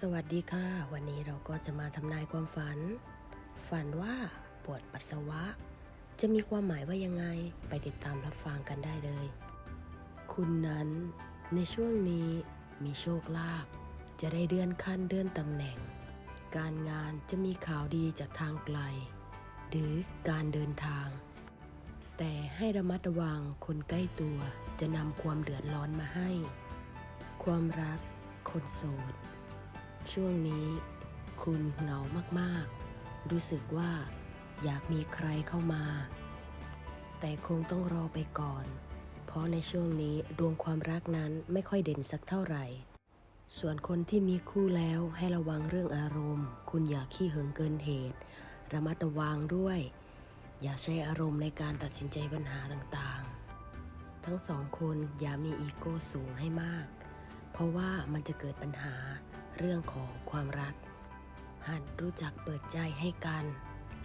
สวัสดีค่ะ วันนี้เราก็จะมาทำนายความฝัน ฝันว่าปวดปัสสาวะ จะมีความหมายว่ายังไงไปติดตามรับฟังกันได้เลย คุณนั้นในช่วงนี้มีโชคลาภจะได้เลื่อนขั้นเลื่อนตำแหน่ง การงานจะมีข่าวดีจากทางไกล หรือการเดินทาง แต่ให้ระมัดระวังคนใกล้ตัวจะนำความเดือดร้อนมาให้ ความรักคนโสด ช่วงนี้คุณเหงามากๆ รู้สึกว่าอยากมีใครเข้ามา แต่คงต้องรอไปก่อน เพราะในช่วงนี้ดวงความรักนั้นไม่ค่อยเด่นสักเท่าไหร่ ส่วนคนที่มีคู่แล้วให้ระวังเรื่องอารมณ์ คุณอย่าขี้หึงเกินเหตุ ระมัดระวังด้วย อย่าใช้อารมณ์ในการตัดสินใจปัญหาต่างๆ ทั้งสองคนอย่ามีอีโก้สูงให้มาก เพราะว่ามันจะเกิดปัญหา เรื่องของความรัก หัดรู้จักเปิดใจให้กัน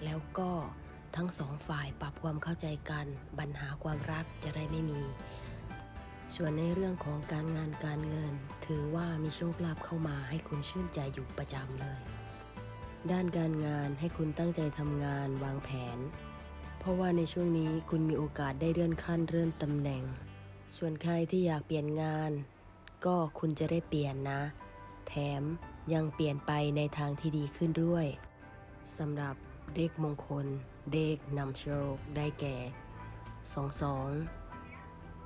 แล้วก็ทั้งสองฝ่ายปรับความเข้าใจกันปัญหาความรักจะได้ไม่มี ส่วนในเรื่องของการงานการเงิน ถือว่ามีโชคลาภเข้ามาให้คุณชื่นใจอยู่ประจำเลย ด้านการงานให้คุณตั้งใจทำงานวางแผน เพราะว่าในช่วงนี้คุณมีโอกาสได้เลื่อนขั้นเลื่อนตำแหน่ง ส่วนใครที่อยากเปลี่ยนงาน ก็คุณจะได้เปลี่ยนนะ แถมยังเปลี่ยนไปในทางที่ดีขึ้นด้วยสำหรับเด็กมงคล เด็กนำโชคได้แก่ 22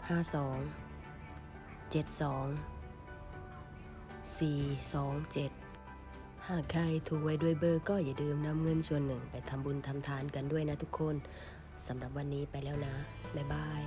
52 72 427หากใครถูกไว้ด้วยเบอร์ก็อย่าลืมนำเงินส่วนหนึ่งไปทำบุญทำทานกันด้วยนะทุกคน สำหรับวันนี้ไปแล้วนะ บ๊ายบาย